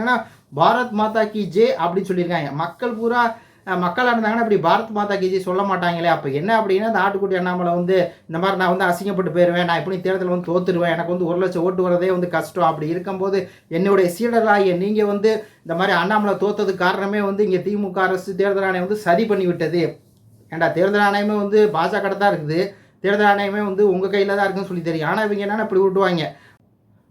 ஏன்னா பாரத் மாதா கி ஜே அப்படின்னு சொல்லியிருக்காங்க. மக்கள் பூரா மக்கள் இருந்தாங்கன்னா இப்படி பாரத் மாதா கிஜி சொல்ல மாட்டாங்களே. அப்போ என்ன அப்படின்னா இந்த ஆட்டுக்குட்டி அண்ணாமலை வந்து இந்த மாதிரி நான் வந்து அசிங்கப்பட்டு போயிடுவேன் நான் எப்படி தேர்தல் வந்து தோத்துருவேன்? எனக்கு வந்து ஒரு லட்சம் ஓட்டு வரதே வந்து கஷ்டம். அப்படி இருக்கும்போது என்னுடைய சீடராகிய நீங்கள் வந்து இந்த மாதிரி அண்ணாமலை தோத்ததுக்கு காரணமே வந்து இங்கே திமுக அரசு தேர்தல் ஆணையம் வந்து சரி பண்ணி விட்டது ஏன்டா தேர்தல் ஆணையமே வந்து பாஜக தான் இருக்குது. தேர்தல் ஆணையமே வந்து உங்கள் கையில் தான் இருக்குன்னு சொல்லி தெரியும். ஆனால் இவங்க என்னென்னா இப்படி விட்டுவாங்க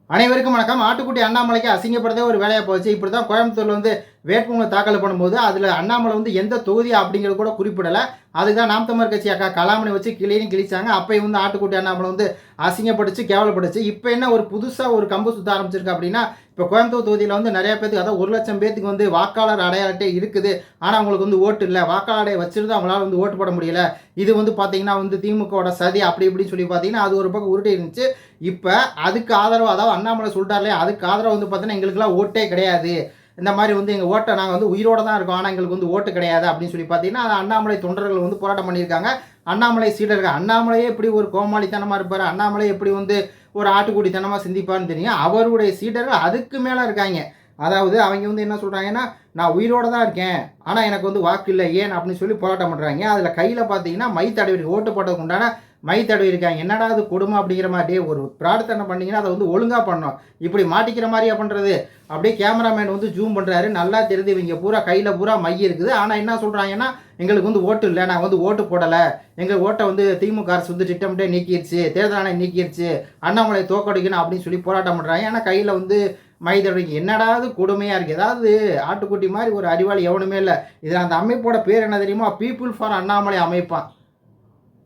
அனைவருக்கும் வணக்கம். ஆட்டுக்குட்டி அண்ணாமலைக்கு அசிங்கப்படுறதே ஒரு வேலையாக போச்சு. இப்படி தான் கோயம்புத்தூர்ல வந்து வேட்புமனு தாக்கல் பண்ணும்போது அதில் அண்ணாமலை வந்து எந்த தொகுதி அப்படிங்கிறது கூட குறிப்பிடலை. அதுக்கு தான் நாம் தமிழர் கட்சி அக்கா கலாமணி வச்சு கிளியும் கிழிச்சாங்க. அப்பயும் வந்து ஆட்டுக்குட்டி அண்ணாமலை வந்து அசிங்கப்படுச்சு கேவலப்படுச்சு இப்போ என்ன ஒரு புதுசாக ஒரு கம்பு சுத்த ஆரம்பிச்சிருக்கு அப்படின்னா இப்போ கோயம்புத்தூர் தொகுதியில் வந்து நிறைய பேத்துக்கு அதாவது ஒரு லட்சம் பேத்துக்கு வந்து வாக்காளர் அடையாளத்தே இருக்குது. ஆனால் அவங்களுக்கு வந்து ஓட்டு இல்லை. வாக்காளர் அடையை வச்சிருந்து அவங்களால வந்து ஓட்டு போட முடியல. இது வந்து பார்த்தீங்கன்னா வந்து திமுகவோட சதி அப்படி இப்படின்னு சொல்லி பார்த்தீங்கன்னா அது ஒரு பக்கம் உருட்டி இருந்துச்சு. இப்போ அதுக்கு ஆதரவு அதாவது அண்ணாமலை சொல்லிட்டார்லையே அதுக்கு ஆதரவு வந்து பார்த்தீங்கன்னா எங்களுக்குலாம் ஓட்டே கிடையாது. இந்த மாதிரி வந்து எங்கள் ஓட்டை நாங்கள் வந்து உயிரோடு தான் இருக்கோம். ஆனால் எங்களுக்கு வந்து ஓட்டு கிடையாது அப்படின்னு சொல்லி பார்த்தீங்கன்னா அது அண்ணாமலை தொண்டர்கள் வந்து போராட்டம் பண்ணியிருக்காங்க. அண்ணாமலை சீடர்கள் அண்ணாமலையே எப்படி ஒரு கோமாளித்தனமாக இருப்பார்? அண்ணாமலை எப்படி வந்து ஒரு ஆட்டுக்குடித்தனமாக சிந்திப்பார்னு தெரியும். அவருடைய சீடர்கள் அதுக்கு மேலே இருக்காங்க. அதாவது அவங்க வந்து என்ன சொல்கிறாங்கன்னா நான் உயிரோடு தான் இருக்கேன். ஆனால் எனக்கு வந்து வாக்கு இல்லை. ஏன்? அப்படின்னு சொல்லி போராட்டம் பண்ணுறாங்க அதில் கையில் பார்த்தீங்கன்னா மை தடவி ஓட்டு போட்டதுக்கு உண்டான மை தடவி இருக்காங்க. என்னடா அது கொடுமை அப்படிங்கிற மாதிரி ஒரு பிரார்த்தனை பண்ணீங்கன்னா அதை வந்து ஒழுங்காக பண்ணோம் இப்படி மாட்டிக்கிற மாதிரியா பண்ணுறது அப்படியே கேமராமேன் வந்து ஜூம் பண்ணுறாரு நல்லா தெரியுது இவங்க பூரா கையில் பூரா மை இருக்குது. ஆனால் என்ன சொல்கிறாங்கன்னா எங்களுக்கு வந்து ஓட்டு இல்லை. நாங்கள் வந்து ஓட்டு போடலை. எங்கள் ஓட்டை வந்து திமுக அரசு வந்து திட்டமிட்டே நீக்கிடுச்சு தேர்தல் ஆணையம் நீக்கிடுச்சு அண்ணாமலை தோக்கடிக்கணும் அப்படின்னு சொல்லி போராட்டம் பண்ணுறாங்க ஏன்னா கையில் வந்து மைதடிக்கு என்னடாது கொடுமையாக இருக்குது ஏதாவது ஆட்டுக்குட்டி மாதிரி ஒரு அறிவாளி எவனுமே இல்லை. இதில் அந்த அமைப்போட பேர் என்ன தெரியுமா? பீப்புள் ஃபார் அண்ணாமலை அமைப்பான்.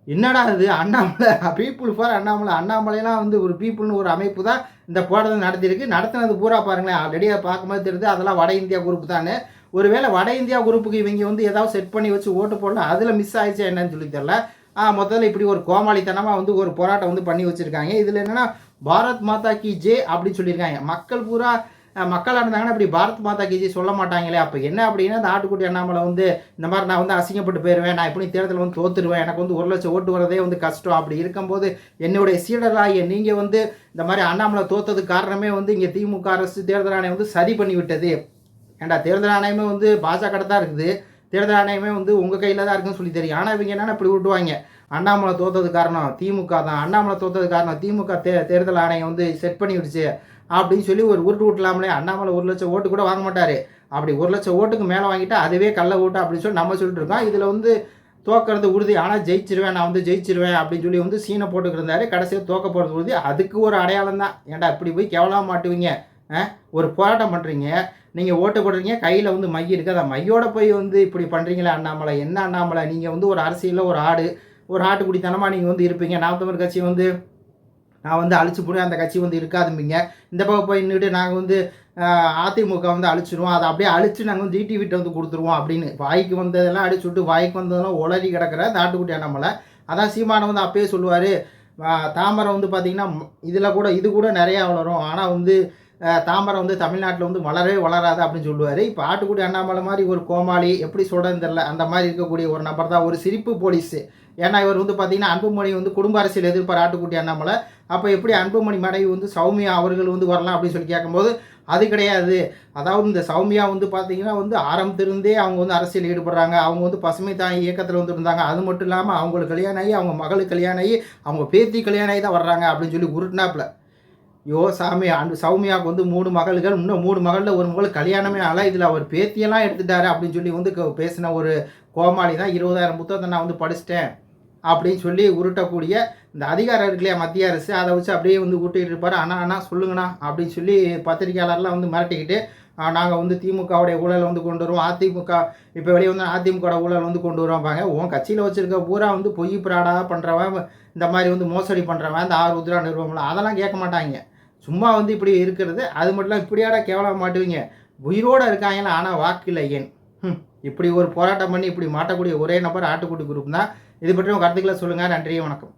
என்னடா இது அண்ணாமலை? People for Annamalai. அண்ணாமலைலாம் வந்து ஒரு பீப்புள்னு ஒரு அமைப்பு தான் இந்த போராட்டம் நடத்தியிருக்கு. நடத்தினது பூரா பாருங்களேன் ஆல்ரெடி பார்க்கும்போது தெரியுது அதெல்லாம் வட இந்தியா குரூப் தானே ஒருவேளை வட இந்தியா குரூப்புக்கு இவங்க வந்து ஏதாவது செட் பண்ணி வச்சு ஓட்டு போடலாம் அதில் மிஸ் ஆயிடுச்சா என்னன்னு சொல்லி தெரில ஆ முதல்ல இப்படி ஒரு கோமாளித்தனமாக வந்து ஒரு போராட்டம் வந்து பண்ணி வச்சுருக்காங்க. இதில் என்னென்னா பாரத் மாதா கி ஜே அப்படின்னு சொல்லியிருக்காங்க. மக்கள் பூரா மக்களாக இருந்தாங்கன்னா இப்படி பாரத் மாதா கிஜி சொல்ல மாட்டாங்களே அப்போ என்ன அப்படின்னா இந்த ஆட்டுக்குட்டி அண்ணாமலை வந்து இந்த மாதிரி நான் வந்து அசிங்கப்பட்டு போயிடுவேன் நான் எப்படி தேர்தல் வந்து தோத்துருவேன் எனக்கு வந்து ஒரு லட்சம் ஓட்டு வரதே வந்து கஷ்டம். அப்படி இருக்கும்போது என்னுடைய சீடராகிய நீங்கள் வந்து இந்த மாதிரி அண்ணாமலை தோத்தது காரணமே வந்து இங்கே திமுக அரசு தேர்தல் ஆணையம் வந்து சரி பண்ணிவிட்டது. ஏன்டா தேர்தல் ஆணையமே வந்து பாஜக தான் இருக்குது. தேர்தல் ஆணையமே வந்து உங்கள் கையில் தான் இருக்குன்னு சொல்லி தெரியும். ஆனால் இவங்க என்னென்னா இப்படி விட்டுவாங்க அண்ணாமலை தோத்தது காரணம் திமுக தான். அண்ணாமலை தோத்தது காரணம் திமுக தே தேர்தல் ஆணையம் வந்து செட் பண்ணிவிடுச்சு அப்படின்னு சொல்லி ஒரு உருட்டு விட்டலாமலே அண்ணாமலை ஒரு லட்சம் ஓட்டு கூட வாங்க மாட்டார். அப்படி ஒரு லட்சம் ஓட்டுக்கு மேலே வாங்கிட்டா அதுவே கள்ள ஓட்டு அப்படின்னு சொல்லி நம்ம சொல்லிட்டு இருக்கோம். இதில் வந்து தோக்கிறது உறுதி. ஆனால் ஜெயிச்சிருவேன் நான் வந்து ஜெயிச்சிருவேன் அப்படின்னு சொல்லி வந்து சீனை போட்டுக்கிருந்தாரு கடைசியில் கடைசியாக தோக்க போகிறது உறுதி. அதுக்கு ஒரு அடையாளம் தான். ஏன்டா இப்படி போய் கேவலமாக மாட்டுவீங்க? ஒரு போராட்டம் பண்ணுறீங்க நீங்கள் ஓட்டு போடுறீங்க. கையில் வந்து மை இருக்குது அந்த மையோட போய் வந்து இப்படி பண்ணுறீங்களே அண்ணாமலை. என்ன அண்ணாமலை? நீங்கள் வந்து ஒரு அரசியலில் ஒரு ஆடு ஒரு ஆட்டுக்குடித்தனமாக நீங்கள் வந்து இருப்பீங்க. நாம் தமிழ் கட்சி வந்து நான் வந்து அழிச்சு போடுவேன் அந்த கட்சி வந்து இருக்காதும்பிங்க. இந்த பக்கம் போய் நின்றுட்டு நாங்கள் வந்து அதிமுக வந்து அழிச்சிடுவோம் அதை அப்படியே அழிச்சு நாங்கள் வந்து ஜிடிவிட்ட வந்து கொடுத்துருவோம் அப்படின்னு. வாய்க்கு வந்ததெல்லாம் அடிச்சு விட்டு வாய்க்கு வந்ததெல்லாம் உளறி கிடக்கிற தாட்டுக்குட்டி ஆட்டுக்குட்டி அண்ணாமலை அதான் சீமானை வந்து அப்பயே சொல்லுவார். தாமரை வந்து பார்த்திங்கன்னா இதில் கூட இது கூட நிறையா வளரும். ஆனால் வந்து தாமரை வந்து தமிழ்நாட்டில் வந்து வளரவே வளராது அப்படின்னு சொல்லுவார். இப்போ ஆட்டுக்குடி அண்ணாமலை மாதிரி ஒரு கோமாளி எப்படி சொல்கிறதுன்னு தெரில அந்த மாதிரி இருக்கக்கூடிய ஒரு நபர் தான் ஒரு சிரிப்பு போலீஸு. ஏன்னா இவர் வந்து பார்த்திங்கன்னா அன்புமணி வந்து குடும்ப அரசியல் எதிர்ப்பார் ஆட்டுக்குட்டி அண்ணாமலை. அப்போ எப்படி அன்புமணி மனைவி வந்து சௌமியா அவர்கள் வந்து வரலாம் அப்படின்னு சொல்லி கேட்கும்போது அது கிடையாது. அதாவது இந்த சௌமியா வந்து பார்த்தீங்கன்னா வந்து ஆரம்பத்திலிருந்தே அவங்க வந்து அரசியல் ஈடுபடுறாங்க. அவங்க வந்து பசுமை தாய் இயக்கத்தில் வந்து இருந்தாங்க. அது மட்டும் இல்லாமல் அவங்களுக்கு கல்யாணம் ஆகி அவங்க மகளுக்கு கல்யாணம் ஆகி அவங்க பேத்தி கல்யாணம் ஆகி தான் வர்றாங்க அப்படின்னு சொல்லி உருட்டினாப்புல. யோ சாமி அண்டு சௌமியாவுக்கு வந்து மூணு மகள்கள் இன்னும் மூணு மகளில் ஒரு மகள் கல்யாணமே ஆகல. இதில் அவர் பேத்தியெல்லாம் எடுத்துட்டாரு அப்படின்னு சொல்லி வந்து பேசின ஒரு கோமாளி தான் இருபதாயிரம் புத்தகத்தை நான் வந்து படிச்சிட்டேன் அப்படின்னு சொல்லி உருட்டக்கூடிய இந்த அதிகாரம் இருக்கு இல்லையா மத்திய அரசு அதை வச்சு அப்படியே வந்து உருட்டிட்டு இருப்பார். அண்ணா அண்ணா சொல்லுங்கண்ணா அப்படின்னு சொல்லி பத்திரிக்கையாளர்லாம் வந்து மிரட்டிக்கிட்டு நாங்கள் வந்து திமுகவுடைய ஊழல் வந்து கொண்டு வருவோம். அதிமுக இப்போ வெளியே வந்து அதிமுக ஊழல் வந்து கொண்டு வருவாங்க உன் கட்சியில் வச்சுருக்க பூரா வந்து பொய் பிராடாக பண்ணுறவன் இந்த மாதிரி வந்து மோசடி பண்ணுறவன் இந்த ஆறு உத்ரா நிறுவனம் அதெல்லாம் கேட்க மாட்டாங்க. சும்மா வந்து இப்படி இருக்கிறது அது மட்டும் இல்லாமல் இப்படியாடா கேவலம் மாட்டுவீங்க? உயிரோடு இருக்காங்களா ஆனால் வாக்கு இல்லை ஏன் இப்படி ஒரு போராட்டம் பண்ணி இப்படி மாட்டக்கூடிய ஒரே நபர் ஆட்டுக்குட்டி குரூப் தான். இது பற்றி உங்கள் கருத்துக்களை சொல்லுங்கள் நன்றி வணக்கம்.